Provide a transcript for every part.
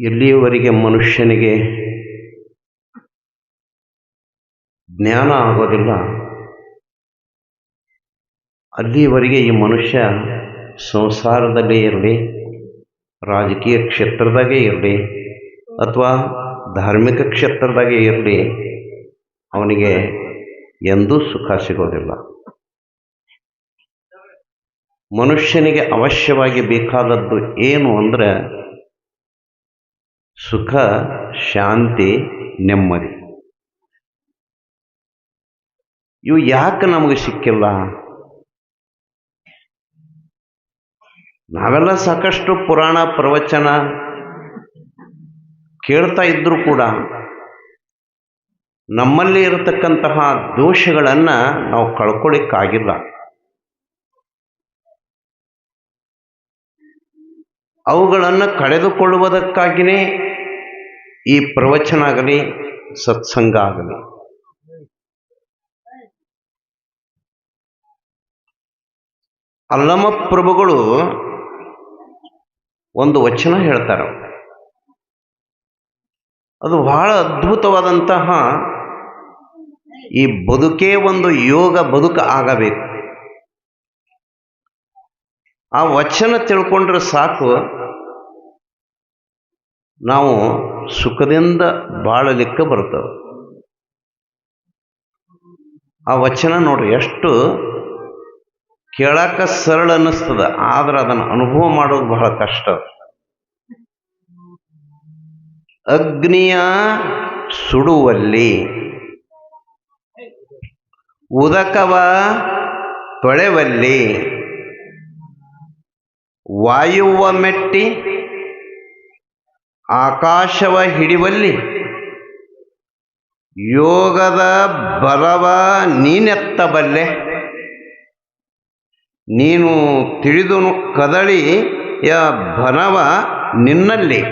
ಎಲ್ಲಿಯವರೆಗೆ ಮನುಷ್ಯನಿಗೆ ಜ್ಞಾನ ಆಗೋದಿಲ್ಲ ಅಲ್ಲಿಯವರೆಗೆ ಈ ಮನುಷ್ಯ ಸಂಸಾರದಲ್ಲೇ ಇರಲಿ, ರಾಜಕೀಯ ಕ್ಷೇತ್ರದಾಗೇ ಇರಲಿ, ಅಥವಾ ಧಾರ್ಮಿಕ ಕ್ಷೇತ್ರದಾಗೇ ಇರಲಿ, ಅವನಿಗೆ ಎಂದೂ ಸುಖ ಸಿಗೋದಿಲ್ಲ. ಮನುಷ್ಯನಿಗೆ ಅವಶ್ಯವಾಗಿ ಬೇಕಾದದ್ದು ಏನು ಅಂದರೆ ಸುಖ, ಶಾಂತಿ, ನೆಮ್ಮದಿ. ಇವು ಯಾಕೆ ನಮಗೆ ಸಿಕ್ಕಿಲ್ಲ? ನಾವೆಲ್ಲ ಸಾಕಷ್ಟು ಪುರಾಣ, ಪ್ರವಚನ ಕೇಳ್ತಾ ಇದ್ರೂ ಕೂಡ ನಮ್ಮಲ್ಲಿ ಇರತಕ್ಕಂತಹ ದೋಷಗಳನ್ನು ನಾವು ಕಳ್ಕೊಳ್ಳಿಕ್ಕಾಗಿಲ್ಲ ಅವುಗಳನ್ನು ಕಳೆದುಕೊಳ್ಳುವುದಕ್ಕಾಗಿಯೇ ಈ ಪ್ರವಚನ ಆಗಲಿ, ಸತ್ಸಂಗ ಆಗಲಿ. ಅಲ್ಲಮ ಪ್ರಭುಗಳು ಒಂದು ವಚನ ಹೇಳ್ತಾರ. ಅದು ಬಹಳ ಅದ್ಭುತವಾದಂತಹ ಈ ಬದುಕೇ ಒಂದು ಯೋಗ ಬದುಕ ಆಗಬೇಕು. ಆ ವಚನ ತಿಳ್ಕೊಂಡ್ರೆ ಸಾಕು. ನಾವು ಸುಖದಿಂದ ಬಾಳಲಿಕ್ಕೆ ಬರ್ತವೆ. ಆ ವಚನ ನೋಡ್ರಿ, ಎಷ್ಟು ಕೇಳಕ್ಕ ಸರಳ ಅನ್ನಿಸ್ತದ, ಆದ್ರೆ ಅದನ್ನು ಅನುಭವ ಮಾಡೋದು ಬಹಳ ಕಷ್ಟ. ಅಗ್ನಿಯ ಸುಡುವಲ್ಲಿ ಉದಕವ ತೊಳೆವಲ್ಲಿ ವಾಯುವ ಮೆಟ್ಟಿ ಆಕಾಶವ ಹಿಡಿವಲ್ಲಿ, ಯೋಗದ ಬಲವ ನೀನೆತ್ತಬಲ್ಲೆ. ನೀನು ತಿಳಿದು ಯ ಬನವ ನಿನ್ನಲ್ಲಿ.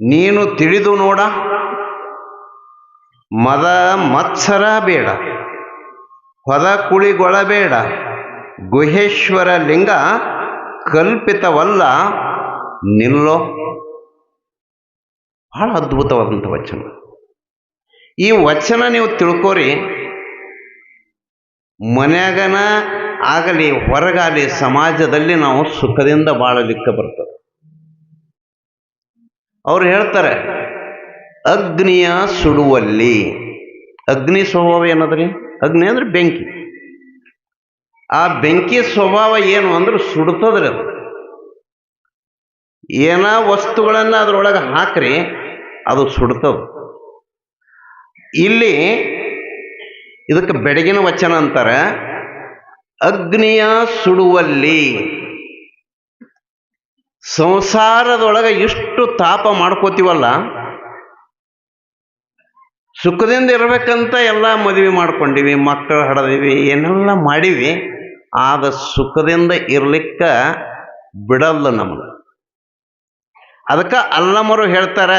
ನೀನು ತಿಳಿದು ನೋಡ, ಮದ ಮತ್ಸರ ಬೇಡ, ಹೊದ ಕುಳಿಗೊಳಬೇಡ ಗುಹೇಶ್ವರ ಲಿಂಗ ಕಲ್ಪಿತವಲ್ಲ. ನಿಲ್ಲೋ. ಬಹಳ ಅದ್ಭುತವಾದಂಥ ವಚನ. ಈ ವಚನ ನೀವು ತಿಳ್ಕೋರಿ. ಮನ್ಯಾಗನ ಆಗಲಿ ಹೊರಗಾಗಲಿ ಸಮಾಜದಲ್ಲಿ ನಾವು ಸುಖದಿಂದ ಬಾಳಲಿಕ್ಕೆ ಬರ್ತದೆ. ಅವ್ರು ಹೇಳ್ತಾರೆ, ಅಗ್ನಿಯ ಸುಡುವಲ್ಲಿ. ಅಗ್ನಿ ಸ್ವಭಾವ ಏನದ್ರಿ? ಅಗ್ನಿ ಅಂದ್ರೆ ಬೆಂಕಿ. ಆ ಬೆಂಕಿ ಸ್ವಭಾವ ಏನು ಅಂದ್ರೆ ಸುಡ್ತದ್ರಿ ಅದು. ಏನ ವಸ್ತುಗಳನ್ನು ಅದ್ರೊಳಗೆ ಹಾಕ್ರಿ, ಅದು ಸುಡ್ತವ ಇಲ್ಲಿ ಇದಕ್ಕೆ ಬೆಡಗಿನ ವಚನ ಅಂತಾರೆ, ಅಗ್ನಿಯ ಸುಡುವಲ್ಲಿ ಸಂಸಾರದೊಳಗೆ ಇಷ್ಟು ತಾಪ ಮಾಡ್ಕೋತೀವಲ್ಲ, ಸುಖದಿಂದ ಇರಬೇಕಂತ ಎಲ್ಲ ಮದುವೆ ಮಾಡ್ಕೊಂಡಿವಿ, ಮಕ್ಕಳು ಹಡದಿವಿ, ಏನೆಲ್ಲ ಮಾಡಿವಿ, ಆದ ಸುಖದಿಂದ ಇರ್ಲಿಕ್ಕ ಬಿಡಲ್ಲ ನಮ್ಗೆ. ಅದಕ್ಕೆ ಅಲ್ಲಮರು ಹೇಳ್ತಾರೆ,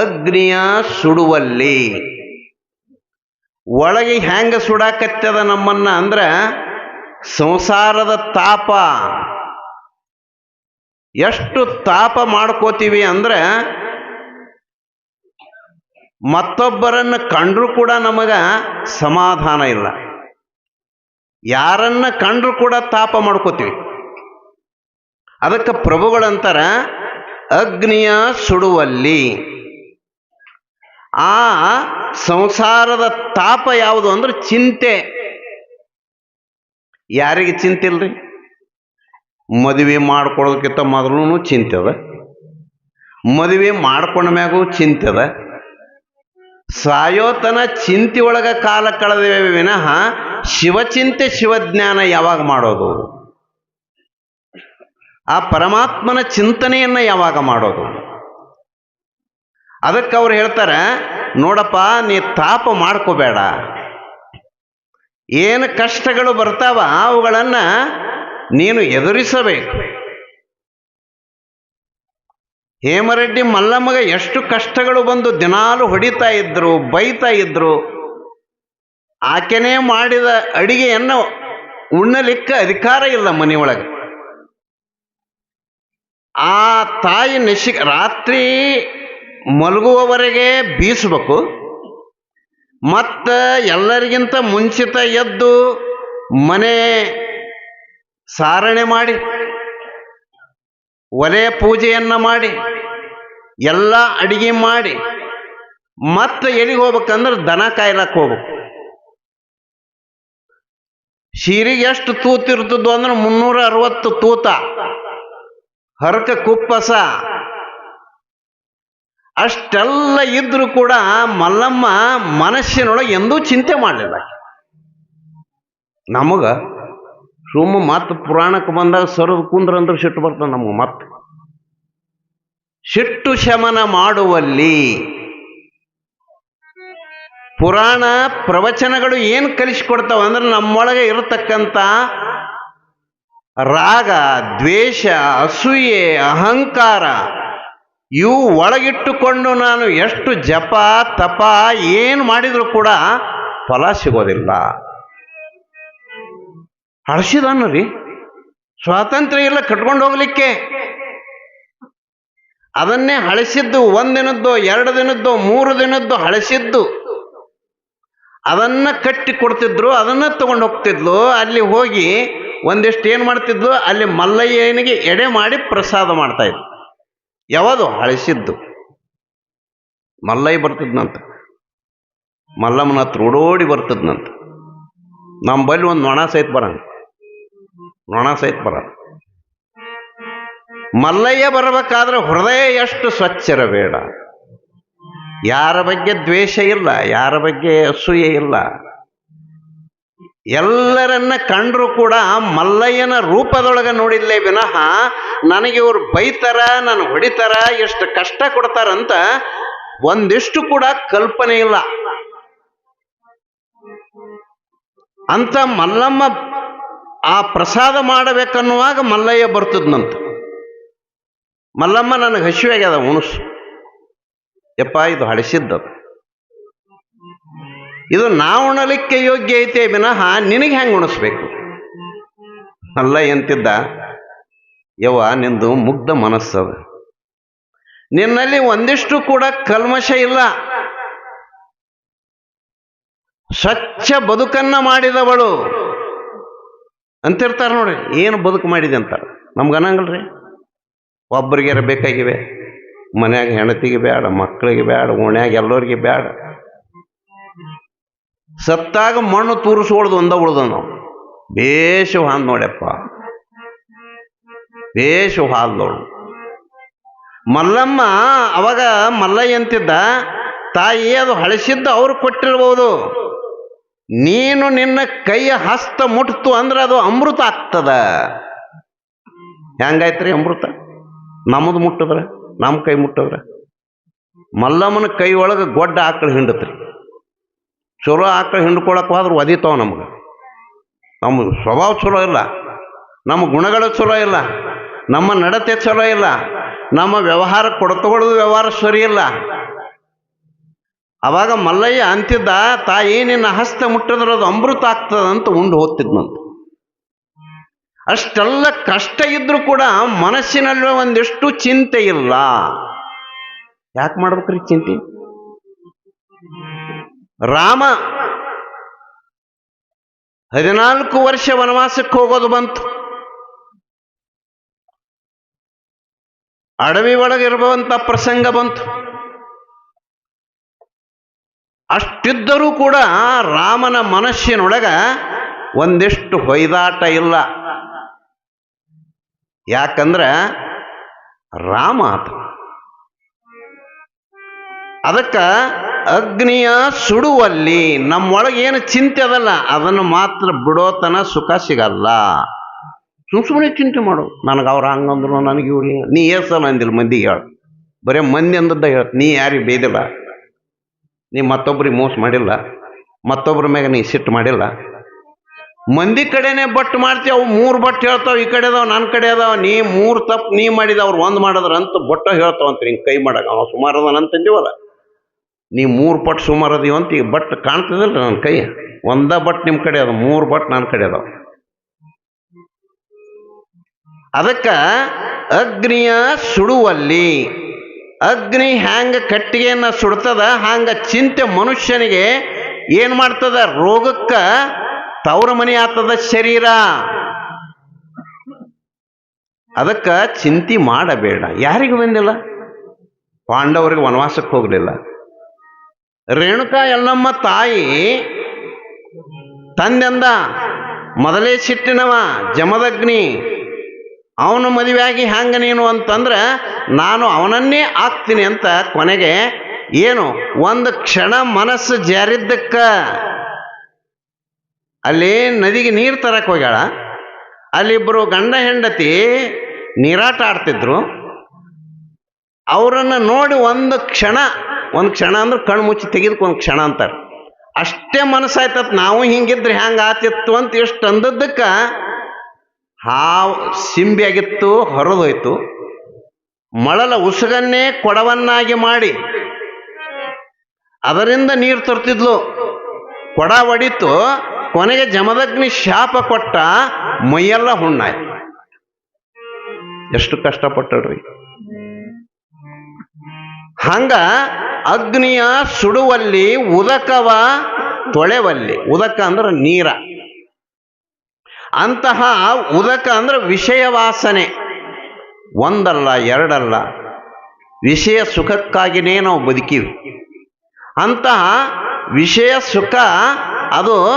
ಅಗ್ನಿಯ ಸುಡುವಲ್ಲಿ. ಒಳಗೆ ಹ್ಯಾಂಗ ಸುಡಾಕತ್ತದ ನಮ್ಮನ್ನ ಅಂದ್ರೆ, ಸಂಸಾರದ ತಾಪ. ಎಷ್ಟು ತಾಪ ಮಾಡ್ಕೋತೀವಿ ಅಂದ್ರೆ, ಮತ್ತೊಬ್ಬರನ್ನ ಕಂಡ್ರು ಕೂಡ ನಮಗ ಸಮಾಧಾನ ಇಲ್ಲ. ಯಾರನ್ನ ಕಂಡ್ರು ಕೂಡ ತಾಪ ಮಾಡ್ಕೋತೀವಿ. ಅದಕ್ಕೆ ಪ್ರಭುಗಳಂತಾರ ಅಗ್ನಿಯ ಸುಡುವಲ್ಲಿ. ಆ ಸಂಸಾರದ ತಾಪ ಯಾವುದು ಅಂದ್ರೆ ಚಿಂತೆ. ಯಾರಿಗೆ ಚಿಂತೆ ಇಲ್ರಿ? ಮದುವೆ ಮಾಡ್ಕೊಳ್ಳೋದಕ್ಕಿಂತ ಮೊದಲು ಚಿಂತೆ ಅದ. ಮದುವೆ ಮಾಡ್ಕೊಂಡ ಮ್ಯಾಗೂ ಚಿಂತೆ ಅದ. ಸಾಯೋತನ ಚಿಂತೆ ಒಳಗ ಕಾಲ ಕಳೆದೇವೆ ವಿನಃ ಶಿವಚಿಂತೆ ಶಿವಜ್ಞಾನ ಯಾವಾಗ ಮಾಡೋದು? ಆ ಪರಮಾತ್ಮನ ಚಿಂತನೆಯನ್ನು ಯಾವಾಗ ಮಾಡೋದು? ಅದಕ್ಕೆ ಅವ್ರು ಹೇಳ್ತಾರೆ, ನೋಡಪ್ಪ, ನೀ ತಾಪ ಮಾಡ್ಕೋಬೇಡ. ಏನು ಕಷ್ಟಗಳು ಬರ್ತಾವ, ಅವುಗಳನ್ನು ನೀನು ಎದುರಿಸಬೇಕು. ಹೇಮರೆಡ್ಡಿ ಮಲ್ಲಮ್ಮಗ ಎಷ್ಟು ಕಷ್ಟಗಳು ಬಂದು ದಿನಾಲು ಹೊಡಿತಾ ಇದ್ರು, ಬೈತಾ ಇದ್ರು. ಆಕೆನೇ ಮಾಡಿದ ಅಡಿಗೆಯನ್ನು ಉಣ್ಣಲಿಕ್ಕೆ ಅಧಿಕಾರ ಇಲ್ಲ ಮನೆಯೊಳಗೆ ಆ ತಾಯಿ ನಿಶಿ ರಾತ್ರಿ ಮಲಗುವವರೆಗೆ ಬೀಸಬೇಕು. ಮತ್ತು ಎಲ್ಲರಿಗಿಂತ ಮುಂಚಿತ ಎದ್ದು ಮನೆ ಸಾರಣೆ ಮಾಡಿ, ಒಲೆ ಪೂಜೆಯನ್ನು ಮಾಡಿ, ಎಲ್ಲ ಅಡಿಗೆ ಮಾಡಿ, ಮತ್ತೆ ಎಲ್ಲಿಗೆ ಹೋಗ್ಬೇಕಂದ್ರೆ ದನ ಕಾಯ್ಲಕ್ಕೆ ಹೋಗ್ಬೇಕು. ಸೀರೆಗೆ ಎಷ್ಟು ತೂತಿರ್ತದ್ದು ಅಂದ್ರೆ ಮುನ್ನೂರ ಅರವತ್ತು ತೂತ. ಹರಕ ಕುಪ್ಪಸ. ಅಷ್ಟೆಲ್ಲ ಇದ್ರೂ ಕೂಡ ಮಲ್ಲಮ್ಮ ಮನಸ್ಸಿನೊಳಗೆ ಎಂದೂ ಚಿಂತೆ ಮಾಡಲಿಲ್ಲ. ನಮಗ ಸುಮ್ಮ ಮತ್ತೆ ಪುರಾಣಕ್ಕೆ ಬಂದಾಗ ಸರದು ಕುಂದ್ರ ಅಂದ್ರೆ ಸಿಟ್ಟು ಬರ್ತದೆ ನಮಗೆ ಮತ್ತೆ. ಸಿಟ್ಟು ಶಮನ ಮಾಡುವಲ್ಲಿ ಪುರಾಣ ಪ್ರವಚನಗಳು ಏನು ಕಲಿಸಿಕೊಡ್ತಾವ ಅಂದ್ರೆ ನಮ್ಮೊಳಗೆ ಇರತಕ್ಕಂಥ ರಾಗ, ದ್ವೇಷ, ಅಸೂಯೆ, ಅಹಂಕಾರ, ಇವು ಒಳಗಿಟ್ಟುಕೊಂಡು ನಾನು ಎಷ್ಟು ಜಪ, ತಪ, ಏನು ಮಾಡಿದರೂ ಕೂಡ ಫಲ ಸಿಗೋದಿಲ್ಲ. ಹಳಸಿದನು ರೀ ಸ್ವಾತಂತ್ರ್ಯ ಇಲ್ಲ ಕಟ್ಕೊಂಡು ಹೋಗ್ಲಿಕ್ಕೆ. ಅದನ್ನೇ ಹಳಸಿದ್ದು ಒಂದಿನದ್ದು ಎರಡು ದಿನದ್ದು ಮೂರು ದಿನದ್ದು ಹಳಸಿದ್ದು ಅದನ್ನ ಕಟ್ಟಿ ಕೊಡ್ತಿದ್ರು ಅದನ್ನ ತಗೊಂಡು ಹೋಗ್ತಿದ್ಲು. ಅಲ್ಲಿ ಹೋಗಿ ಒಂದಿಷ್ಟು ಏನು ಮಾಡ್ತಿದ್ಲು? ಅಲ್ಲಿ ಮಲ್ಲಯ್ಯನಿಗೆ ಎಡೆ ಮಾಡಿ ಪ್ರಸಾದ ಮಾಡ್ತಾ ಇದ್ರು ಯಾವುದು ಹಳಸಿದ್ದು. ಮಲ್ಲಯ್ಯ ಬರ್ತಿದ್ನಂತ. ಮಲ್ಲಮ್ಮನ ಹತ್ರ ಓಡೋಡಿ ಬರ್ತಿದ್ನಂತ. ನಮ್ಮ ಬಳಿ ಒಂದು ನೊಣ ಸಹಿತ ಬರೋಣ. ನೊಣ ಸಹಿತ ಬರೋಣ. ಮಲ್ಲಯ್ಯ ಬರಬೇಕಾದ್ರೆ ಹೃದಯ ಎಷ್ಟು ಸ್ವಚ್ಛರಬೇಡ ಯಾರ ಬಗ್ಗೆ ದ್ವೇಷ ಇಲ್ಲ, ಯಾರ ಬಗ್ಗೆ ಅಸೂಯೆ ಇಲ್ಲ. ಎಲ್ಲರನ್ನ ಕಂಡರೂ ಕೂಡ ಮಲ್ಲಯ್ಯನ ರೂಪದೊಳಗೆ ನೋಡಿಲ್ಲೇ ವಿನಃ ನನಗೆ ಇವ್ರು ಬೈತಾರ, ನಾನು ಹೊಡಿತಾರ, ಎಷ್ಟು ಕಷ್ಟ ಕೊಡ್ತಾರಂತ ಒಂದಿಷ್ಟು ಕೂಡ ಕಲ್ಪನೆ ಇಲ್ಲ. ಅಂತ ಮಲ್ಲಮ್ಮ ಆ ಪ್ರಸಾದ ಮಾಡಬೇಕನ್ನುವಾಗ ಮಲ್ಲಯ್ಯ ಬರ್ತದ್ನಂತ. ಮಲ್ಲಮ್ಮ ನನಗೆ ಹಸಿವಾಗ್ಯದ ಉಣಸು ಯಪ್ಪ, ಇದು ಹಳಸಿದ್ದದು. ಇದು ನಾವು ಉಣಲಿಕ್ಕೆ ಯೋಗ್ಯ ಐತೆ ವಿನಃ ನಿನಗೆ ಹೆಂಗೆ ಉಣಿಸ್ಬೇಕು? ಅಲ್ಲ ಎಂತಿದ್ದ? ಯವ್ವ, ನಿಂದು ಮುಗ್ಧ ಮನಸ್ಸದ ನಿನ್ನಲ್ಲಿ ಒಂದಿಷ್ಟು ಕೂಡ ಕಲ್ಮಶ ಇಲ್ಲ. ಸ್ವಚ್ಛ ಬದುಕನ್ನ ಮಾಡಿದವಳು. ಅಂತಿರ್ತಾರೆ ನೋಡ್ರಿ, ಏನು ಬದುಕು ಮಾಡಿದೆ ಅಂತಾರೆ. ನಮ್ಗೆ ಅನ್ನಂಗಲ್ರಿ? ಒಬ್ಬರಿಗಾರ ಬೇಕಾಗಿವೆ. ಮನ್ಯಾಗ ಹೆಣತಿಗೆ ಬೇಡ ಮಕ್ಕಳಿಗೆ ಬೇಡ ಓಣ್ಯಾಗ ಎಲ್ಲರಿಗೆ ಬೇಡ ಸತ್ತಾಗ ಮಣ್ಣು ತೂರಿಸ್ಕೊಳ್ದು ಒಂದ ಉಳ್ದ ನಾವು. ಬೇಷು ನೋಡ್ಯಪ್ಪ ಬೇಷು ಹಾಲ್ ನೋಡು. ಮಲ್ಲಮ್ಮ ಅವಾಗ ಮಲ್ಲಯ್ಯ ಅಂತಿದ್ದ, ತಾಯಿ ಅದು ಹಳಸಿದ್ದು ಅವ್ರು ಕೊಟ್ಟಿರ್ಬೋದು. ನೀನು ನಿನ್ನ ಕೈಯ ಹಸ್ತ ಮುಟ್ತು ಅಂದ್ರೆ ಅದು ಅಮೃತ ಆಗ್ತದ. ಹೆಂಗಾಯ್ತ್ರಿ ಅಮೃತ? ನಮ್ಮದು ಮುಟ್ಟದ್ರ ನಮ್ಮ ಕೈ ಮುಟ್ಟದ್ರ. ಮಲ್ಲಮ್ಮನ ಕೈ ಒಳಗೆ ಗೊಡ್ಡ ಆಕಳು ಹಿಂಡತ್ರಿ. ಚಲೋ ಆಕಳು ಹಿಂಡ್ಕೊಳಕ್ಕೆ ಹೋದ್ರೆ ಒದಿತಾವ ನಮ್ಗೆ. ನಮ್ಮ ಸ್ವಭಾವ ಚಲೋ ಇಲ್ಲ. ನಮ್ಮ ಗುಣಗಳು ಚಲೋ ಇಲ್ಲ. ನಮ್ಮ ನಡತೆ ಚಲೋ ಇಲ್ಲ. ನಮ್ಮ ವ್ಯವಹಾರ ಕೊಡ್ತಗೊಳ್ಳೋದು ವ್ಯವಹಾರ ಸರಿ ಇಲ್ಲ. ಅವಾಗ ಮಲ್ಲಯ್ಯ ಅಂತಿದ್ದ, ತಾಯಿ, ನಿನ್ನ ಹಸ್ತ ಮುಟ್ಟಿದ್ರೆ ಅದು ಅಮೃತ ಆಗ್ತದಂತ ಉಂಡು ಹೋಗ್ತಿದ್ನಂತ ಅಷ್ಟೆಲ್ಲ ಕಷ್ಟ ಇದ್ರೂ ಕೂಡ ಮನಸ್ಸಿನಲ್ಲಿ ಒಂದಿಷ್ಟು ಚಿಂತೆ ಇಲ್ಲ. ಯಾಕೆ ಮಾಡ್ಬೇಕ್ರಿ ಚಿಂತೆ? ರಾಮ ಹದಿನಾಲ್ಕು ವರ್ಷ ವನವಾಸಕ್ಕೆ ಹೋಗೋದು ಬಂತು. ಅಡವಿ ಒಳಗಿರುವಂತ ಪ್ರಸಂಗ ಬಂತು. ಅಷ್ಟಿದ್ದರೂ ಕೂಡ ರಾಮನ ಮನಸ್ಸಿನೊಳಗ ಒಂದಿಷ್ಟು ಹೊಯ್ದಾಟ ಇಲ್ಲ. ಯಾಕಂದ್ರ ರಾಮ ಆತ. ಅದಕ್ಕ ಅಗ್ನಿಯ ಸುಡುವಲ್ಲಿ ನಮ್ಮೊಳಗೆ ಏನು ಚಿಂತೆ ಅದಲ್ಲ, ಅದನ್ನು ಮಾತ್ರ ಬಿಡೋತನ ಸುಖ ಸಿಗಲ್ಲ. ಸುಮ್ ಸುಮ್ಮನೆ ಚಿಂತೆ ಮಾಡು. ನನಗೆ ಅವ್ರು ಹಂಗಂದ್ರು ನನಗೆ ಇವ್ರು ನೀ ಏಸಲ್ಲ ಅಂದಿಲ್ಲ ಮಂದಿಗೆ ಹೇಳು. ಬರೀ ಮಂದಿ ಅಂದದ್ದ ಹೇಳ. ನೀ ಯಾರಿಗೆ ಬೇದಿಲ್ಲ ನೀ ಮತ್ತೊಬ್ರಿಗೆ ಮೋಸ ಮಾಡಿಲ್ಲ? ಮತ್ತೊಬ್ರ ಮ್ಯಾಗ ನೀ ಸಿಟ್ಟು ಮಾಡಿಲ್ಲ? ಮಂದಿ ಕಡೆನೆ ಬಟ್ ಮಾಡ್ತೀವಿ ಅವು ಮೂರು ಬಟ್ ಹೇಳ್ತಾವ, ಈ ಕಡೆ ಅದಾವ ನನ್ನ ಕಡೆ ಅದಾವ. ನೀ ಮೂರು ತಪ್ಪು ನೀ ಮಾಡಿದ ಅವ್ರು ಒಂದು ಮಾಡಿದ್ರ ಅಂತ ಬೊಟ್ಟ ಹೇಳ್ತಾವಂತ ಹಿಂಗೆ ಕೈ ಮಾಡಕ. ಅವ ಸುಮಾರು ಅದಾನ ಅಂತಂದಿವಲ್ಲ ನೀ ಮೂರು ಪಟ್ಟು ಸುಮಾರು ಅಂತ ಈಗ ಬಟ್ ಕಾಣ್ತದಲ್ಲ ನನ್ನ ಕೈ. ಒಂದ ಬಟ್ ನಿಮ್ಮ ಕಡೆ ಅದ, ಮೂರು ಬಟ್ ನನ್ನ ಕಡೆ ಅದಾವ. ಅದಕ್ಕೆ ಅಗ್ನಿಯ ಸುಡುವಲ್ಲಿ, ಅಗ್ನಿ ಹ್ಯಾಂಗ ಕಟ್ಟಿಗೆಯನ್ನ ಸುಡ್ತದ ಹಂಗ ಚಿಂತೆ ಮನುಷ್ಯನಿಗೆ ಏನು ಮಾಡ್ತದ? ರೋಗಕ್ಕ ತವರ ಮನೆ ಆತದ ಶರೀರ. ಅದಕ್ಕ ಚಿಂತೆ ಮಾಡಬೇಡ. ಯಾರಿಗೂ ಬಂದಿಲ್ಲ? ಪಾಂಡವರಿಗೆ ವನವಾಸಕ್ಕೆ ಹೋಗಲಿಲ್ಲ. ರೇಣುಕಾ ಎಲ್ಲಮ್ಮ ತಾಯಿ ತಂದೆಂದ ಮೊದಲೇ ಸಿಟ್ಟಿನವ ಜಮದಗ್ನಿ. ಅವನು ಮದುವೆಯಾಗಿ ಹ್ಯಾಂಗ ನೀನು ಅಂತಂದ್ರೆ ನಾನು ಅವನನ್ನೇ ಆಗ್ತೀನಿ ಅಂತ ಕೊನೆಗೆ ಏನು ಒಂದು ಕ್ಷಣ ಮನಸ್ಸು ಜಾರಿದ್ದಕ್ಕ. ಅಲ್ಲಿ ನದಿಗೆ ನೀರು ತರಕ್ಕೆ ಹೋಗ್ಯಾಳ. ಅಲ್ಲಿಬ್ಬರು ಗಂಡ ಹೆಂಡತಿ ನೀರಾಟ ಆಡ್ತಿದ್ರು. ಅವರನ್ನು ನೋಡಿ ಒಂದು ಕ್ಷಣ ಒಂದು ಕ್ಷಣ ಅಂದ್ರೆ ಕಣ್ಣು ಮುಚ್ಚಿ ತೆಗೆದಕ್ಕೆ ಒಂದು ಕ್ಷಣ ಅಂತಾರೆ. ಅಷ್ಟೇ ಮನಸ್ಸಾಯ್ತತ್, ನಾವು ಹಿಂಗಿದ್ರೆ ಹ್ಯಾಂಗ ಆತಿತ್ತು ಅಂತ ಎಷ್ಟು ಅಂದದ್ದಕ್ಕೆ ಹಾವು ಸಿಂಬಿ ಆಗಿತ್ತು ಹೊರದೋಯ್ತು. ಮಳಲ ಉಸುಗನ್ನೇ ಕೊಡವನ್ನಾಗಿ ಮಾಡಿ. ಅದರಿಂದ ನೀರು ತರ್ತಿದ್ಲು. ಕೊಡ ಒಡಿತು, ಕೊನೆಗೆ ಜಮದಗ್ನಿ ಶಾಪ ಕೊಟ್ಟ ಮೈಯೆಲ್ಲ ಹುಣ್ಣಾಯ್ತು. ಎಷ್ಟು ಕಷ್ಟಪಟ್ಟಳ್ರಿ ಹಂಗ ಅಗ್ನಿಯ ಸುಡುವಲ್ಲಿ, ಉದಕವ ತೊಳೆವಲ್ಲಿ. ಉದಕ ಅಂದ್ರೆ ನೀರ. ಅಂತಹ ಉದಕ ಅಂದ್ರೆ ವಿಷಯ ವಾಸನೆ ಒಂದಲ್ಲ, ಎರಡಲ್ಲ. ವಿಷಯ ಸುಖಕ್ಕಾಗಿನೇ ನಾವು ಬದುಕೀವಿ. ಅಂತಹ ವಿಷಯ ಸುಖ ಅದು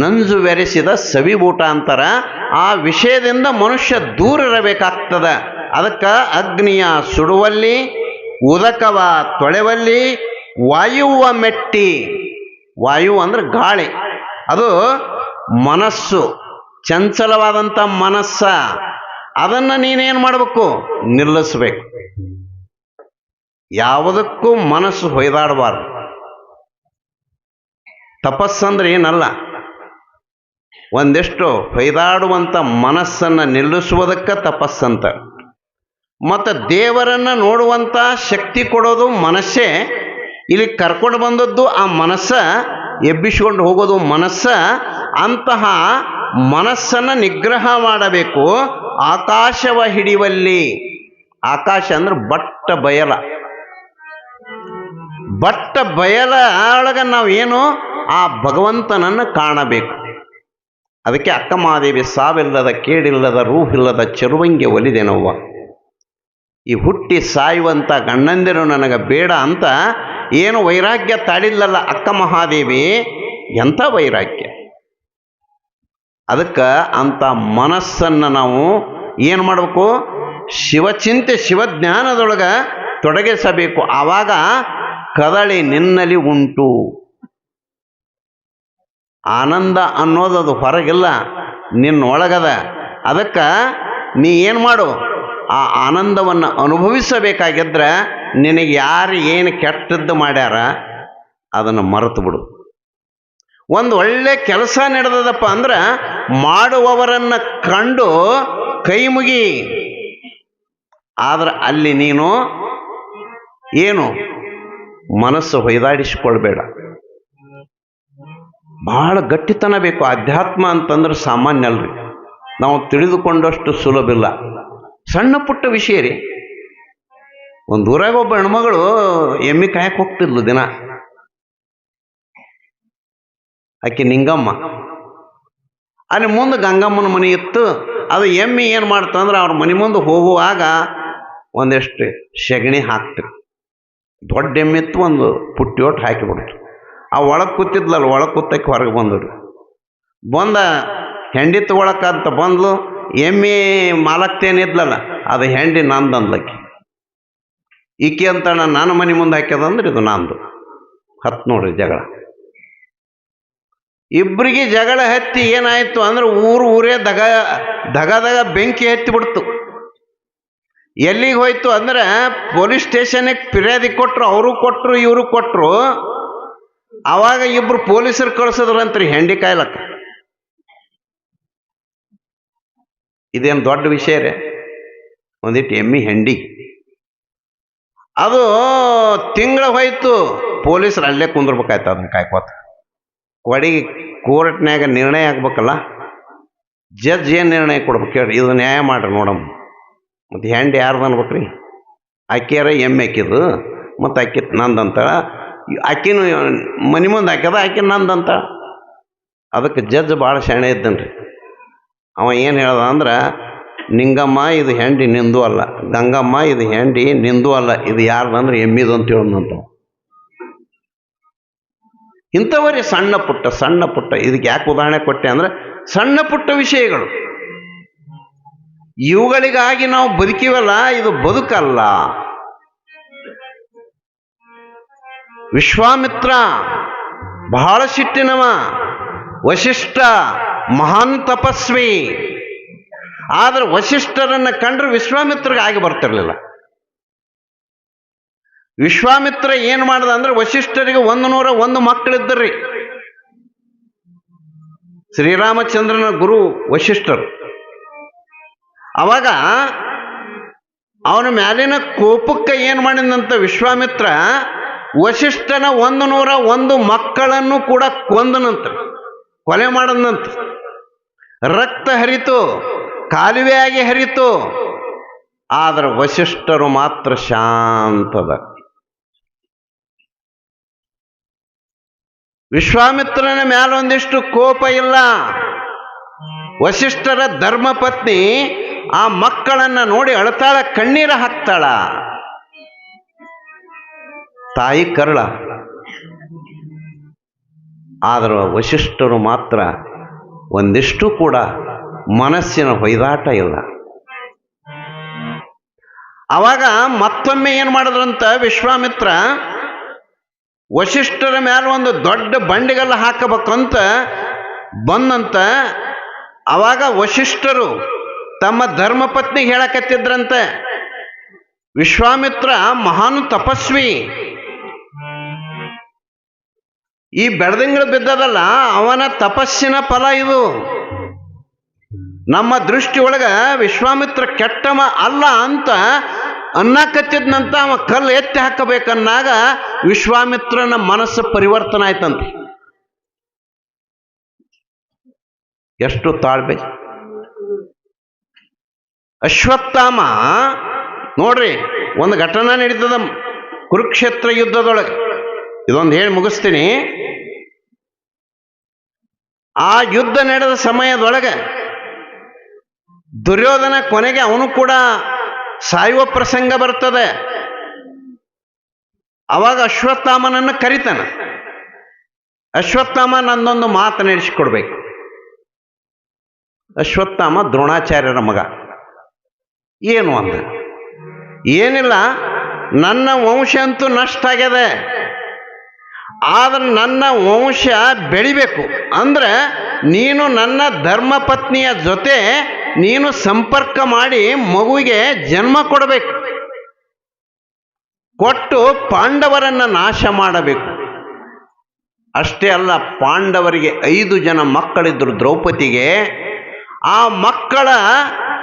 ನಂಜು ಬೆರೆಸಿದ ಸವಿಬೂಟ ಅಂತಾರ. ಆ ವಿಷಯದಿಂದ ಮನುಷ್ಯ ದೂರ ಇರಬೇಕಾಗ್ತದ. ಅದಕ್ಕೆ ಅಗ್ನಿಯ ಸುಡುವಲ್ಲಿ ಉದಕವ ತೊಳೆವಲ್ಲಿ ವಾಯುವ ಮೆಟ್ಟಿ. ವಾಯು ಅಂದ್ರೆ ಗಾಳಿ. ಅದು ಮನಸ್ಸು ಚಂಚಲವಾದಂಥ ಮನಸ್ಸ. ಅದನ್ನು ನೀನೇನು ಮಾಡಬೇಕು? ನಿಲ್ಲಿಸ್ಬೇಕು. ಯಾವುದಕ್ಕೂ ಮನಸ್ಸು ಹೊಯ್ದಾಡಬಾರ್ದು. ತಪಸ್ಸಂದ್ರೆ ಏನಲ್ಲ. ಒಂದಿಷ್ಟು ಹೊಯ್ದಾಡುವಂಥ ಮನಸ್ಸನ್ನು ನಿಲ್ಲಿಸುವುದಕ್ಕೆ ತಪಸ್ಸಂತ. ಮತ್ತು ದೇವರನ್ನು ನೋಡುವಂಥ ಶಕ್ತಿ ಕೊಡೋದು ಮನಸ್ಸೇ. ಇಲ್ಲಿ ಕರ್ಕೊಂಡು ಬಂದದ್ದು ಆ ಮನಸ್ಸ, ಎಬ್ಬಿಸಿಕೊಂಡು ಹೋಗೋದು ಮನಸ್ಸ, ಅಂತಹ ಮನಸ್ಸನ್ನು ನಿಗ್ರಹ ಮಾಡಬೇಕು. ಆಕಾಶವ ಹಿಡಿಯುವಲ್ಲಿ ಆಕಾಶ ಅಂದ್ರೆ ಬಟ್ಟ ಬಯಲ. ಬಟ್ಟ ಬಯಲ ಒಳಗ ನಾವೇನು ಆ ಭಗವಂತನನ್ನು ಕಾಣಬೇಕು. ಅದಕ್ಕೆ ಅಕ್ಕ ಮಹಾದೇವಿ ಸಾವಿಲ್ಲದ, ಕೇಡಿಲ್ಲದ, ರೂಹಿಲ್ಲದ, ಚೆರುವಂಗೆ ಒಲಿದೆನವ್ವ. ಈ ಹುಟ್ಟಿ ಸಾಯುವಂಥ ಗಂಡಂದಿರು ನನಗೆ ಬೇಡ ಅಂತ ಏನು ವೈರಾಗ್ಯ ತಾಳಿಲ್ಲಲ್ಲ ಅಕ್ಕ ಮಹಾದೇವಿ? ಎಂಥ ವೈರಾಗ್ಯ? ಅದಕ್ಕೆ ಅಂಥ ಮನಸ್ಸನ್ನು ನಾವು ಏನು ಮಾಡಬೇಕು? ಶಿವಚಿಂತೆ ಶಿವಜ್ಞಾನದೊಳಗೆ ತೊಡಗಿಸಬೇಕು. ಆವಾಗ ಕದಳಿ ನಿನ್ನಲ್ಲಿ ಉಂಟು. ಆನಂದ ಅನ್ನೋದು ಅದು ಹೊರಗಿಲ್ಲ, ನಿನ್ನೊಳಗದ. ಅದಕ್ಕೆ ನೀ ಏನು ಮಾಡು? ಆ ಆನಂದವನ್ನು ಅನುಭವಿಸಬೇಕಾಗಿದ್ರೆ ನಿನಗೆ ಯಾರು ಏನು ಕೆಟ್ಟದ್ದು ಮಾಡ್ಯಾರ ಅದನ್ನು ಮರೆತು ಬಿಡು. ಒಂದು ಒಳ್ಳೆ ಕೆಲಸ ನಡೆದದಪ್ಪ ಅಂದ್ರೆ ಮಾಡುವವರನ್ನು ಕಂಡು ಕೈ ಮುಗಿ. ಆದ್ರೆ ಅಲ್ಲಿ ನೀನು ಏನು? ಮನಸ್ಸು ಹೊಯ್ದಾಡಿಸಿಕೊಳ್ಬೇಡ. ಬಹಳ ಗಟ್ಟಿತನ ಬೇಕು. ಅಧ್ಯಾತ್ಮ ಅಂತಂದ್ರೆ ಸಾಮಾನ್ಯ ಅಲ್ರಿ. ನಾವು ತಿಳಿದುಕೊಂಡಷ್ಟು ಸುಲಭಿಲ್ಲ ಸಣ್ಣ ಪುಟ್ಟ ವಿಷಯ ರೀ. ಒಂದು ಊರಾಗ ಒಬ್ಬ ಹೆಣ್ಮಗಳು ಎಮ್ಮೆ ಕಾಯಕ್ಕೆ ಹೋಗ್ತಿದ್ಲು ದಿನ. ಆಕೆ ನಿಂಗಮ್ಮ. ಅಲ್ಲಿ ಮುಂದೆ ಗಂಗಮ್ಮನ ಮನೆ ಇತ್ತು. ಅದು ಎಮ್ಮೆ ಏನು ಮಾಡ್ತಂದ್ರೆ ಅವ್ರ ಮನೆ ಮುಂದೆ ಹೋಗುವಾಗ ಒಂದಿಷ್ಟು ಸೆಗಣಿ ಹಾಕ್ತು. ದೊಡ್ಡ ಎಮ್ಮೆ ಇತ್ತು, ಒಂದು ಪುಟ್ಟಿ ಒಟ್ಟು ಹಾಕಿಬಿಡ್ತು ಆ ಒಳಗೆ ಕೂತಿದ್ಲಲ್ಲ, ಒಳಗೆ ಕೂತಕ್ಕೆ ಹೊರಗೆ ಬಂದರು ಬಂದ ಹೆಂಡಿ ತಗೊಳಕ್ಕಂತ ಬಂದ್ಲು. ಎಮ್ಮೆ ಮಾಲಕ್ತೇನಿದ್ಲಲ್ಲ ಅದು ಹೆಂಡಿ ನಂದು ಅಂದ್ಲಕ್ಕಿ. ಈಕೆ ಅಂತ ನಾನು ಮನೆ ಮುಂದೆ ಹಾಕ್ಯದಂದ್ರೆ ಇದು ನಂದು. ಹತ್ತು ನೋಡ್ರಿ ಜಗಳ. ಇಬ್ಬರಿಗೆ ಜಗಳ ಹತ್ತಿ ಏನಾಯ್ತು ಅಂದ್ರೆ ಊರು ಊರೇ ದಗ ದಗ ದಗ ಬೆಂಕಿ ಹತ್ತಿ ಬಿಡ್ತು. ಎಲ್ಲಿಗೆ ಹೋಯ್ತು ಅಂದ್ರೆ ಪೊಲೀಸ್ ಸ್ಟೇಷನಿಗೆ ಫಿರ್ಯಾದಿ ಕೊಟ್ರು, ಅವರು ಕೊಟ್ರು, ಇವರು ಕೊಟ್ರು. ಅವಾಗ ಇಬ್ರು ಪೊಲೀಸರು ಕಳ್ಸಿದ್ರಂತ್ರಿ ಹೆಂಡಿ ಕಾಯ್ಲಕ್ಕ. ಇದೇನು ದೊಡ್ಡ ವಿಷಯ ರೀ? ಒಂದಿಟ್ಟು ಎಮ್ಮಿ ಹೆಂಡಿ. ಅದು ತಿಂಗಳ ಹೋಯ್ತು, ಪೊಲೀಸರು ಅಲ್ಲೇ ಕುಂದ್ರಬೇಕಾಯ್ತು ಅದನ್ನ ಕಾಯ್ಕೋತ. ಕೊಡಿಗೆ ಕೋರ್ಟ್ನ್ಯಾಗ ನಿರ್ಣಯ ಆಗ್ಬೇಕಲ್ಲ? ಜಡ್ಜ್ ಏನು ನಿರ್ಣಯ ಕೊಡ್ಬೇಕು ಹೇಳ್ರಿ ಇದು ನ್ಯಾಯ ಮಾಡ್ರಿ ನೋಡಮ್ಮ ಮತ್ತು ಹೆಂಡಿ ಯಾರ್ದು ರೀ ಆಕಿಯರ ಎಮ್ಮೆ ಆಕಿದು, ಮತ್ತು ಅಕ್ಕಿ ನಂದಂತ ಆಕಿನೂ ಮನೆ ಮುಂದೆ ಹಾಕ್ಯದ ಆಕೆ ನಂದಂತ ಅದಕ್ಕೆ ಜಡ್ಜ್ ಭಾಳ ಶಾಣೆ ಇದ್ದನ್ರಿ. ಅವ ಏನು ಹೇಳ್ದ ಅಂದ್ರೆ, ನಿಂಗಮ್ಮ ಇದು ಹೆಂಡಿ ನಿಂದು ಅಲ್ಲ, ಗಂಗಮ್ಮ ಇದು ಹೆಂಡಿ ನಿಂದು ಅಲ್ಲ, ಇದು ಯಾರ್ದಂದ್ರೆ ಎಮ್ಮಿದು ಅಂತ ಹೇಳಿದಂತ ಇಂಥವರೇ ಸಣ್ಣ ಪುಟ್ಟ ಸಣ್ಣ ಪುಟ್ಟ, ಇದಕ್ಕೆ ಯಾಕೆ ಉದಾಹರಣೆ ಕೊಟ್ಟೆ ಅಂದ್ರೆ, ಸಣ್ಣ ಪುಟ್ಟ ವಿಷಯಗಳು. ಇವುಗಳಿಗಾಗಿ ನಾವು ಬದುಕಿವಲ್ಲ, ಇದು ಬದುಕಲ್ಲ. ವಿಶ್ವಾಮಿತ್ರ ಬಹಳ ಸಿಟ್ಟಿನವ, ವಶಿಷ್ಠ. ಮಹಾನ್ ತಪಸ್ವಿ. ಆದ್ರೆ ವಶಿಷ್ಠರನ್ನ ಕಂಡ್ರೆ ವಿಶ್ವಾಮಿತ್ರಗೆ ಆಗಿ ಬರ್ತಿರ್ಲಿಲ್ಲ. ವಿಶ್ವಾಮಿತ್ರ ಏನು ಮಾಡ್ದ ಅಂದ್ರೆ ವಶಿಷ್ಠರಿಗೆ ಒಂದು ನೂರ ಒಂದು ಮಕ್ಕಳಿದ್ದರ್ರಿ ಶ್ರೀರಾಮಚಂದ್ರನ ಗುರು ವಶಿಷ್ಠರು ಅವಾಗ ಅವನ ಮ್ಯಾಲಿನ ಕೋಪಕ್ಕೆ ಏನು ಮಾಡಿದಂತ ವಿಶ್ವಾಮಿತ್ರ ವಶಿಷ್ಠನ ಒಂದು ನೂರ ಒಂದು ಮಕ್ಕಳನ್ನು ಕೂಡ ಕೊಂದನಂತ. ಕೊಲೆ ಮಾಡದಂತ ರಕ್ತ ಹರಿತು ಕಾಲುವೆಯಾಗಿ ಹರಿತು. ಆದ್ರೆ ವಶಿಷ್ಠರು ಮಾತ್ರ ಶಾಂತದ. ವಿಶ್ವಾಮಿತ್ರನ ಮ್ಯಾಲ ಒಂದಿಷ್ಟು ಕೋಪ ಇಲ್ಲ. ವಶಿಷ್ಠರ ಧರ್ಮಪತ್ನಿ ಆ ಮಕ್ಕಳನ್ನ ನೋಡಿ ಅಳತಾಳ, ಕಣ್ಣೀರ ಹಾಕ್ತಾಳ ತಾಯಿ ಕರಳ. ಆದರೂ ವಶಿಷ್ಠರು ಮಾತ್ರ ಒಂದಿಷ್ಟು ಕೂಡ ಮನಸ್ಸಿನ ಹೊಯ್ದಾಟ ಇಲ್ಲ. ಅವಾಗ ಮತ್ತೊಮ್ಮೆ ಏನು ಮಾಡಿದ್ರಂತ ವಿಶ್ವಾಮಿತ್ರ, ವಶಿಷ್ಠರ ಮೇಲೆ ಒಂದು ದೊಡ್ಡ ಬಂಡಿಗೆಲ್ಲ ಹಾಕಬೇಕಂತ ಬಂದಂತ ಅವಾಗ ವಶಿಷ್ಠರು ತಮ್ಮ ಧರ್ಮಪತ್ನಿಗೆ ಹೇಳಕತ್ತಿದ್ರಂತೆ, ವಿಶ್ವಾಮಿತ್ರ ಮಹಾನ್ ತಪಸ್ವಿ ಈ ಬೆಳದಿಂಗಳು ಬಿದ್ದದಲ್ಲ, ಅವನ ತಪಸ್ಸಿನ ಫಲ ಇದು. ನಮ್ಮ ದೃಷ್ಟಿ ವಿಶ್ವಾಮಿತ್ರ ಕೆಟ್ಟವ ಅಲ್ಲ ಅಂತ ಅನ್ನಕತ್ತಿದ್ನಂತ ಅವ ಕಲ್ಲು ಎತ್ತಿ ಹಾಕಬೇಕನ್ನಾಗ ವಿಶ್ವಾಮಿತ್ರನ ಮನಸ್ಸು ಪರಿವರ್ತನ ಆಯ್ತಂತೆ. ಎಷ್ಟು ತಾಳ್ಬೆ ಅಶ್ವತ್ಥಾಮ, ನೋಡ್ರಿ, ಒಂದು ಘಟನಾ ನಡೀತದ ಕುರುಕ್ಷೇತ್ರ ಯುದ್ಧದೊಳಗೆ. ಇದೊಂದು ಹೇಳಿ ಮುಗಿಸ್ತೀನಿ. ಆ ಯುದ್ಧ ನಡೆದ ಸಮಯದೊಳಗೆ ದುರ್ಯೋಧನ ಕೊನೆಗೆ ಅವನು ಕೂಡ ಸಾಯುವ ಪ್ರಸಂಗ ಬರ್ತದೆ. ಅವಾಗ ಅಶ್ವತ್ಥಾಮನನ್ನು ಕರಿತಾನ. ಅಶ್ವತ್ಥಾಮ ನನ್ನೊಂದು ಮಾತು ನಡೆಸಿಕೊಡ್ಬೇಕು ಅಶ್ವತ್ಥಾಮ ದ್ರೋಣಾಚಾರ್ಯರ ಮಗ. ಏನು ಅಂದ? ಏನಿಲ್ಲ, ನನ್ನ ವಂಶ ಅಂತೂ ನಷ್ಟ ಆಗ್ಯದೆ ಆದ್ರೆ ನನ್ನ ವಂಶ ಬೆಳಿಬೇಕು. ಅಂದ್ರೆ ನೀನು ನನ್ನ ಧರ್ಮಪತ್ನಿಯ ಜೊತೆ ನೀನು ಸಂಪರ್ಕ ಮಾಡಿ ಮಗುವಿಗೆ ಜನ್ಮ ಕೊಡಬೇಕು. ಕೊಟ್ಟು ಪಾಂಡವರನ್ನ ನಾಶ ಮಾಡಬೇಕು. ಅಷ್ಟೇ ಅಲ್ಲ, ಪಾಂಡವರಿಗೆ ಐದು ಜನ ಮಕ್ಕಳಿದ್ರು ದ್ರೌಪದಿಗೆ. ಆ ಮಕ್ಕಳ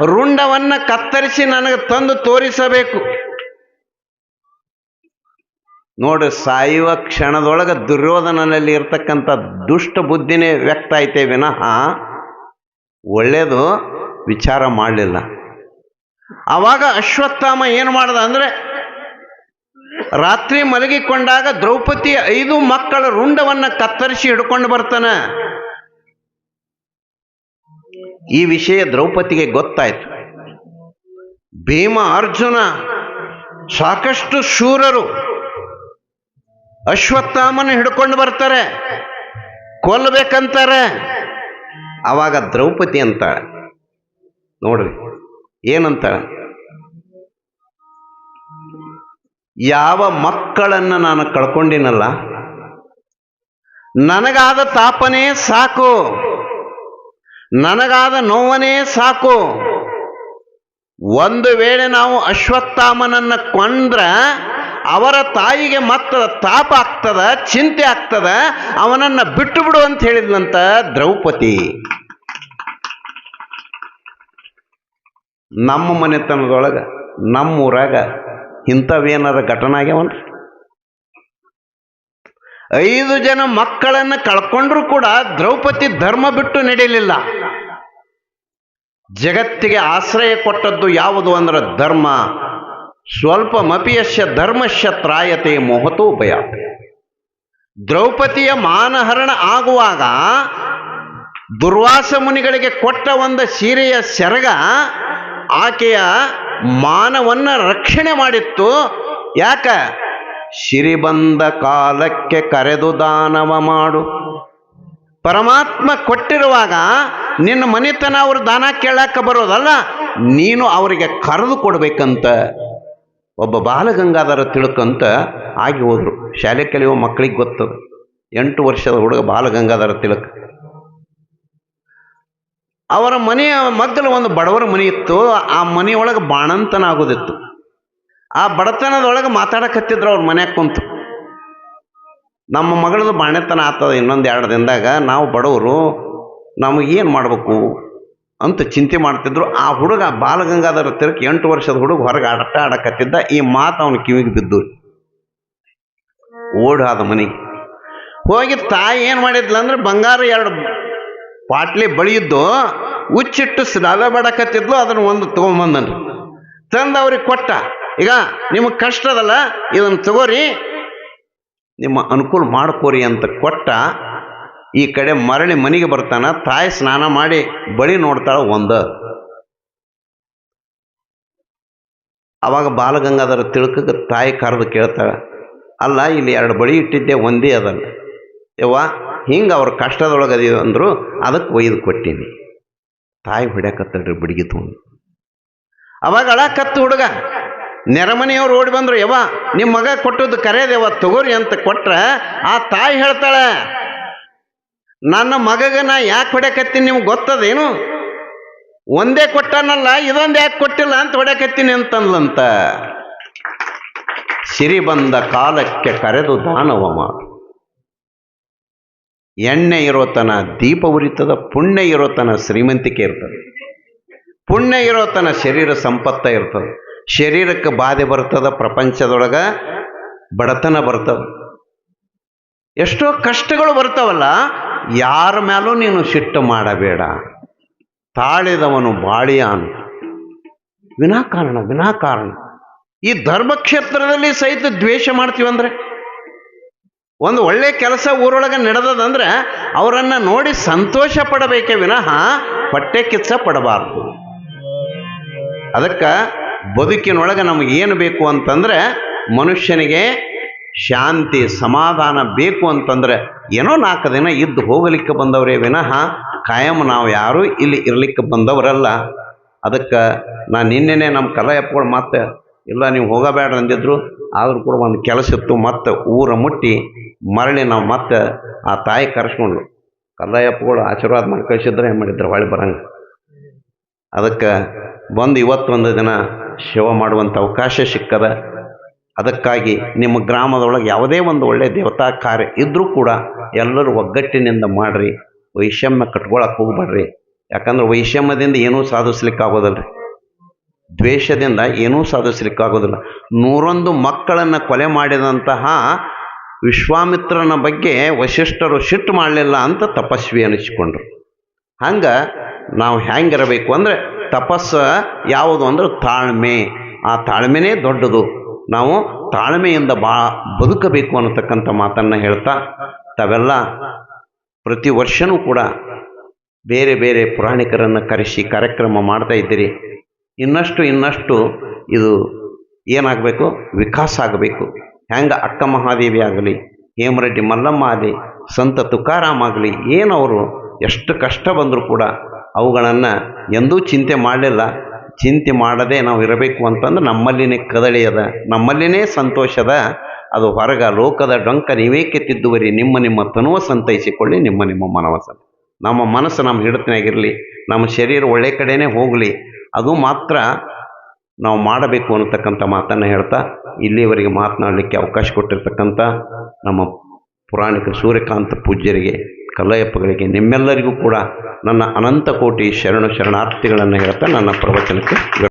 ರುಂಡವನ್ನ ಕತ್ತರಿಸಿ ನನಗೆ ತಂದು ತೋರಿಸಬೇಕು. ನೋಡಿ, ಸಾಯುವ ಕ್ಷಣದೊಳಗೆ ದುರ್ಯೋಧನನಲ್ಲಿ ಇರ್ತಕ್ಕಂಥ ದುಷ್ಟ ಬುದ್ಧಿನೇ ವ್ಯಕ್ತ ಐತೆ ವಿನಃ ಒಳ್ಳೇದು ವಿಚಾರ ಮಾಡಲಿಲ್ಲ. ಆವಾಗ ಅಶ್ವತ್ಥಾಮ ಏನು ಮಾಡ್ದ ಅಂದ್ರೆ, ರಾತ್ರಿ ಮಲಗಿಕೊಂಡಾಗ ದ್ರೌಪದಿ ಐದು ಮಕ್ಕಳ ರುಂಡವನ್ನು ಕತ್ತರಿಸಿ ಹಿಡ್ಕೊಂಡು ಬರ್ತಾನೆ. ಈ ವಿಷಯ ದ್ರೌಪದಿಗೆ ಗೊತ್ತಾಯ್ತು. ಭೀಮ ಅರ್ಜುನ ಸಾಕಷ್ಟು ಶೂರರು. ಅಶ್ವತ್ಥಾಮನ ಹಿಡ್ಕೊಂಡು ಬರ್ತಾರೆ. ಕೊಲ್ಲಬೇಕಂತಾರೆ. ಅವಾಗ ದ್ರೌಪದಿ ಅಂತಾಳೆ. ನೋಡ್ರಿ ಏನಂತ ಯಾವ ಮಕ್ಕಳನ್ನು ನಾನು ಕಳ್ಕೊಂಡಿನಲ್ಲ, ನನಗಾದ ತಾಪನೇ ಸಾಕು. ನನಗಾದ ನೋವನೇ ಸಾಕು. ಒಂದು ವೇಳೆ ನಾವು ಅಶ್ವತ್ಥಾಮನನ್ನ ಕೊಂದ್ರ ಅವರ ತಾಯಿಗೆ ಮತ್ತ ತಾಪ ಆಗ್ತದ, ಚಿಂತೆ ಆಗ್ತದ, ಅವನನ್ನ ಬಿಟ್ಟು ಬಿಡು ಅಂತ ಹೇಳಿದ್ನಂತ ದ್ರೌಪದಿ. ನಮ್ಮ ಮನೆತನದೊಳಗ ನಮ್ಮೂರಾಗ ಘಟನೆ ಆಗ್ಯಾವನ್ರಿ? ಐದು ಜನ ಮಕ್ಕಳನ್ನ ಕಳ್ಕೊಂಡ್ರೂ ಕೂಡ ದ್ರೌಪದಿ ಧರ್ಮ ಬಿಟ್ಟು ನಡೆಯಲಿಲ್ಲ ಜಗತ್ತಿಗೆ ಆಶ್ರಯ ಕೊಟ್ಟದ್ದು ಯಾವುದು ಅಂದ್ರೆ ಧರ್ಮ. ಸ್ವಲ್ಪ ಮಪಿಯಶ್ಯ ಧರ್ಮಶ್ಯ ತ್ರಾಯತೆ ಮೋಹತೋ ಭಯ. ದ್ರೌಪದಿಯ ಮಾನಹರಣ ಆಗುವಾಗ ದುರ್ವಾಸ ಮುನಿಗಳಿಗೆ ಕೊಟ್ಟ ಒಂದು ಸೀರೆಯ ಸೆರಗ ಆಕೆಯ ಮಾನವನ್ನ ರಕ್ಷಣೆ ಮಾಡಿತ್ತು. ಯಾಕ? ಸಿರಿ ಬಂದ ಕಾಲಕ್ಕೆ ಕರೆದು ದಾನವ ಮಾಡು. ಪರಮಾತ್ಮ ಕೊಟ್ಟಿರುವಾಗ ನಿನ್ನ ಮನೆತನ ಅವರು ದಾನ ಕೇಳಕ್ಕೆ ಬರೋದಲ್ಲ, ನೀನು ಅವರಿಗೆ ಕರೆದು ಕೊಡ್ಬೇಕಂತ. ಒಬ್ಬ ಬಾಲಗಂಗಾಧರ ತಿಳ್ಕಂತ ಆಗಿ ಹೋದರು. ಶಾಲೆ ಕಲಿಯುವ ಮಕ್ಕಳಿಗೆ ಗೊತ್ತದ. ಎಂಟು ವರ್ಷದ ಹುಡುಗ ಬಾಲಗಂಗಾಧರ ತಿಳಕ. ಅವರ ಮನೆಯ ಮಗ್ಗಲು ಒಂದು ಬಡವರ ಮನೆ ಇತ್ತು. ಆ ಮನೆಯೊಳಗೆ ಬಾಣಂತನ ಆಗೋದಿತ್ತು. ಆ ಬಡತನದೊಳಗೆ ಮಾತಾಡಕತ್ತಿದ್ರು ಅವ್ರ ಮನೆಯಾಗ ಕುಂತು. ನಮ್ಮ ಮಗಳದು ಬಾಣೆತನ ಆತದ ಇನ್ನೊಂದು ಎರಡು ದಿನದಾಗ. ನಾವು ಬಡವರು, ನಮಗೇನು ಮಾಡಬೇಕು? ಅಂತ ಚಿಂತೆ ಮಾಡ್ತಿದ್ರು. ಆ ಹುಡುಗ ಬಾಲಗಂಗಾಧರ ತಿರುಗಿ ಎಂಟು ವರ್ಷದ ಹುಡುಗ ಹೊರಗೆ ಆಟ ಆಡಕತ್ತಿದ್ದ ಈ ಮಾತು ಅವನ ಕಿವಿಗೆ ಬಿದ್ದು. ಓಡಾದ ಮನೆಗೆ ಹೋಗಿ ತಾಯಿ ಏನು ಮಾಡಿದ್ಲಂದ್ರೆ ಬಂಗಾರ ಎರಡು ಪಾಟ್ಲಿ ಬಳಿಯಿದ್ದು ಉಚ್ಚಿಟ್ಟು ದಾದ ಬಡಕತ್ತಿದ್ಲು. ಅದನ್ನು ಒಂದು ತೊಗೊಂಬಂದನ್ರಿ ತಂದ ಅವ್ರಿಗೆ ಕೊಟ್ಟ. ಈಗ ನಿಮಗೆ ಕಷ್ಟ ಅದಲ್ಲ ಇದನ್ನು ತಗೋರಿ. ನಿಮ್ಮ ಅನುಕೂಲ ಮಾಡ್ಕೋರಿ ಅಂತ ಕೊಟ್ಟ. ಈ ಕಡೆ ಮರಳಿ ಮನೆಗೆ ಬರ್ತಾನ, ತಾಯಿ ಸ್ನಾನ ಮಾಡಿ ಬಳಿ ನೋಡ್ತಾಳ ಒಂದ. ಅವಾಗ ಬಾಲಗಂಗಾಧರ ತಿಳ್ಕಕ್ಕೆ ತಾಯಿ ಕರೆದು ಕೇಳ್ತಾಳೆ, ಅಲ್ಲ ಇಲ್ಲಿ ಎರಡು ಬಳಿ ಇಟ್ಟಿದ್ದೆ, ಒಂದೇ ಅದಲ್ಲ. ಯವ್ವ, ಹಿಂಗೆ ಅವ್ರ ಕಷ್ಟದೊಳಗೆ ಅದೀವಿ ಅಂದರು, ಅದಕ್ಕೆ ಒಯ್ದು ಕೊಟ್ಟೀನಿ. ತಾಯಿ ಹೊಡ್ಯಾಕತ್ತಳ್ರಿ ಬಿಡಿಗೆ ತೊಗೊಂಡು. ಅವಾಗ ಅಳಕತ್ತು ಹುಡುಗ ನೆರಮನೆಯವ್ರು ಓಡಿ ಬಂದರು, ಯವ್ವ ನಿಮ್ಮ ಮಗ ಕೊಟ್ಟದ್ದು ಕರೆಯದೇವ ತಗೋರಿ ಅಂತ ಕೊಟ್ರೆ, ಆ ತಾಯಿ ಹೇಳ್ತಾಳೆ ನನ್ನ ಮಗಗೆ ನಾ ಯಾಕೆ ಹೊಡ್ಯಾಕತ್ತೀನಿ ನಿಮ್ಗೆ ಗೊತ್ತದೇನು? ಒಂದೇ ಕೊಟ್ಟನಲ್ಲ, ಇದೊಂದು ಯಾಕೆ ಕೊಟ್ಟಿಲ್ಲ ಅಂತ ಹೊಡ್ಯಾಕತ್ತೀನಿ ಅಂತಂದ್ಲಂತ. ಸಿರಿ ಬಂದ ಕಾಲಕ್ಕೆ ಕರೆದು ದಾನವ ಎಣ್ಣೆ ಇರೋತನ ದೀಪ ಉರಿತದ, ಪುಣ್ಯ ಇರೋತನ ಶ್ರೀಮಂತಿಕೆ ಇರ್ತದೆ. ಪುಣ್ಯ ಇರೋತನ ಶರೀರ ಸಂಪತ್ತ ಇರ್ತದೆ. ಶರೀರಕ್ಕೆ ಬಾಧೆ ಬರ್ತದ, ಪ್ರಪಂಚದೊಳಗೆ ಬಡತನ ಬರ್ತದ. ಎಷ್ಟೋ ಕಷ್ಟಗಳು ಬರ್ತಾವಲ್ಲ ಯಾರ ಮೇಲೂ ನೀನು ಸಿಟ್ಟು ಮಾಡಬೇಡ. ತಾಳಿದವನು ಬಾಳಿಯಾನು ವಿನಾಕಾರಣ ವಿನಾಕಾರಣ. ಈ ಧರ್ಮಕ್ಷೇತ್ರದಲ್ಲಿ ಸಹಿತ ದ್ವೇಷ ಮಾಡ್ತೀವಂದ್ರೆ ಒಂದು ಒಳ್ಳೆ ಕೆಲಸ ಊರೊಳಗೆ ನಡೆದದಂದ್ರೆ ಅವರನ್ನು ನೋಡಿ ಸಂತೋಷ ಪಡಬೇಕೆ ವಿನಃ ಹೊಟ್ಟೆ ಕಿಚ್ಚ ಪಡಬಾರ್ದು. ಅದಕ್ಕೆ ಬದುಕಿನೊಳಗೆ ನಮಗೆ ಏನು ಬೇಕು ಅಂತಂದ್ರೆ ಮನುಷ್ಯನಿಗೆ ಶಾಂತಿ, ಸಮಾಧಾನ ಬೇಕು ಅಂತಂದ್ರೆ ಏನೋ ನಾಲ್ಕು ದಿನ ಇದ್ದು ಹೋಗಲಿಕ್ಕೆ ಬಂದವರೇ ವಿನಃ ಕಾಯಂ ನಾವು ಯಾರೂ ಇಲ್ಲಿ ಇರಲಿಕ್ಕೆ ಬಂದವರಲ್ಲ. ಅದಕ್ಕೆ ನಾನು ನಿನ್ನೆನೆ ನಮ್ಮ ಕಲಯಪ್ಪಗಳು ಮತ್ತೆ ಇಲ್ಲ ನೀವು ಹೋಗಬೇಡ ಅಂದಿದ್ರು, ಆದರೂ ಕೂಡ ಒಂದು ಕೆಲಸ ಇತ್ತು. ಮತ್ತೆ ಊರ ಮುಟ್ಟಿ ಮರಳಿ ನಾವು ಮತ್ತೆ ಆ ತಾಯಿ ಕರೆಸ್ಕೊಂಡು ಕಲ್ಲಯ್ಯಪ್ಪಗಳು ಆಶೀರ್ವಾದ ಮಾಡಿ ಕಳಿಸಿದ್ರೆ ಏನು ಮಾಡಿದ್ರು? ಹೊಳ್ಳಿ ಬರಂಗ. ಅದಕ್ಕೆ ಬಂದು ಇವತ್ತೊಂದು ದಿನ ಶಿವ ಮಾಡುವಂಥ ಅವಕಾಶ ಸಿಕ್ಕದ. ಅದಕ್ಕಾಗಿ ನಿಮ್ಮ ಗ್ರಾಮದೊಳಗೆ ಯಾವುದೇ ಒಂದು ಒಳ್ಳೆಯ ದೇವತಾ ಕಾರ್ಯ ಇದ್ದರೂ ಕೂಡ ಎಲ್ಲರೂ ಒಗ್ಗಟ್ಟಿನಿಂದ ಮಾಡಿರಿ, ವೈಷಮ್ಯ ಕಟ್ಕೊಳಕ್ಕೆ ಹೋಗ್ಬೇಡ್ರಿ. ಯಾಕಂದ್ರೆ ವೈಷಮ್ಯದಿಂದ ಏನೂ ಸಾಧಿಸ್ಲಿಕ್ಕೆ ಆಗೋದಲ್ರಿ ದ್ವೇಷದಿಂದ ಏನೂ ಸಾಧಿಸ್ಲಿಕ್ಕೆ ಆಗೋದಿಲ್ಲ ನೂರೊಂದು ಮಕ್ಕಳನ್ನು ಕೊಲೆ ಮಾಡಿದಂತಹ ವಿಶ್ವಾಮಿತ್ರನ ಬಗ್ಗೆ ವಶಿಷ್ಠರು ಸಿಟ್ಟು ಮಾಡಲಿಲ್ಲ ಅಂತ ತಪಸ್ವಿ ಅನಿಸಿಕೊಂಡ್ರು. ಹಂಗೆ ನಾವು ಹ್ಯಾಂಗಿರಬೇಕು ಅಂದರೆ ತಪಸ್ಸು ಯಾವುದು ಅಂದ್ರೆ ತಾಳ್ಮೆ. ಆ ತಾಳ್ಮೆನೇ ದೊಡ್ಡದು. ನಾವು ತಾಳ್ಮೆಯಿಂದ ಬಾ, ಬದುಕಬೇಕು ಅನ್ನತಕ್ಕಂಥ ಮಾತನ್ನು ಹೇಳ್ತಾ, ತಾವೆಲ್ಲ ಪ್ರತಿ ವರ್ಷವೂ ಕೂಡ ಬೇರೆ ಬೇರೆ ಪುರಾಣಿಕರನ್ನು ಕರೆಸಿ ಕಾರ್ಯಕ್ರಮ ಮಾಡ್ತಾ ಇದ್ದೀರಿ. ಇನ್ನಷ್ಟು ಇನ್ನಷ್ಟು ಇದು ಏನಾಗಬೇಕು? ವಿಕಾಸ ಆಗಬೇಕು. ಹೆಂಗೆ ಅಕ್ಕ ಮಹಾದೇವಿ ಆಗಲಿ, ಹೇಮರೆಡ್ಡಿ ಮಲ್ಲಮ್ಮ ಆಗಲಿ, ಸಂತ ತುಕಾರಾಮ್ ಆಗಲಿ, ಏನವರು ಎಷ್ಟು ಕಷ್ಟ ಬಂದರೂ ಕೂಡ ಅವುಗಳನ್ನು ಎಂದೂ ಚಿಂತೆ ಮಾಡಲಿಲ್ಲ. ಚಿಂತೆ ಮಾಡದೆ ನಾವು ಇರಬೇಕು ಅಂತಂದ್ರೆ ನಮ್ಮಲ್ಲಿನೇ ಕದಳಿ ಅದ, ನಮ್ಮಲ್ಲಿನೇ ಸಂತೋಷದ ಅದು. ಹೊರಗ ಲೋಕದ ಡೊಂಕ ನೀವೇಕೆ ತಿದ್ದುವರಿ ನಿಮ್ಮ ನಿಮ್ಮ ತನುವ ಸಂತೈಸಿಕೊಳ್ಳಿ, ನಿಮ್ಮ ನಿಮ್ಮ ಮನವಸ. ನಮ್ಮ ಮನಸ್ಸು ನಮ್ಮ ಹಿಡಿತನಾಗಿರಲಿ, ನಮ್ಮ ಶರೀರ ಒಳ್ಳೆ ಕಡೆನೇ ಹೋಗಲಿ, ಅದು ಮಾತ್ರ ನಾವು ಮಾಡಬೇಕು ಅನ್ನತಕ್ಕಂಥ ಮಾತನ್ನು ಹೇಳ್ತಾ, ಇಲ್ಲಿವರೆಗೆ ಮಾತನಾಡಲಿಕ್ಕೆ ಅವಕಾಶ ಕೊಟ್ಟಿರ್ತಕ್ಕಂಥ ನಮ್ಮ ಪುರಾಣಿಕ ಸೂರ್ಯಕಾಂತ ಪೂಜ್ಯರಿಗೆ ಕಲ್ಲಯ್ಯಪ್ಪಗಳಿಗೆ ನಿಮ್ಮೆಲ್ಲರಿಗೂ ಕೂಡ ನನ್ನ ಅನಂತ ಕೋಟಿ ಶರಣು ಶರಣಾರ್ಥಿಗಳನ್ನು ಹೇಳ್ತಾ ನನ್ನ ಪ್ರವಚನಕ್ಕೆ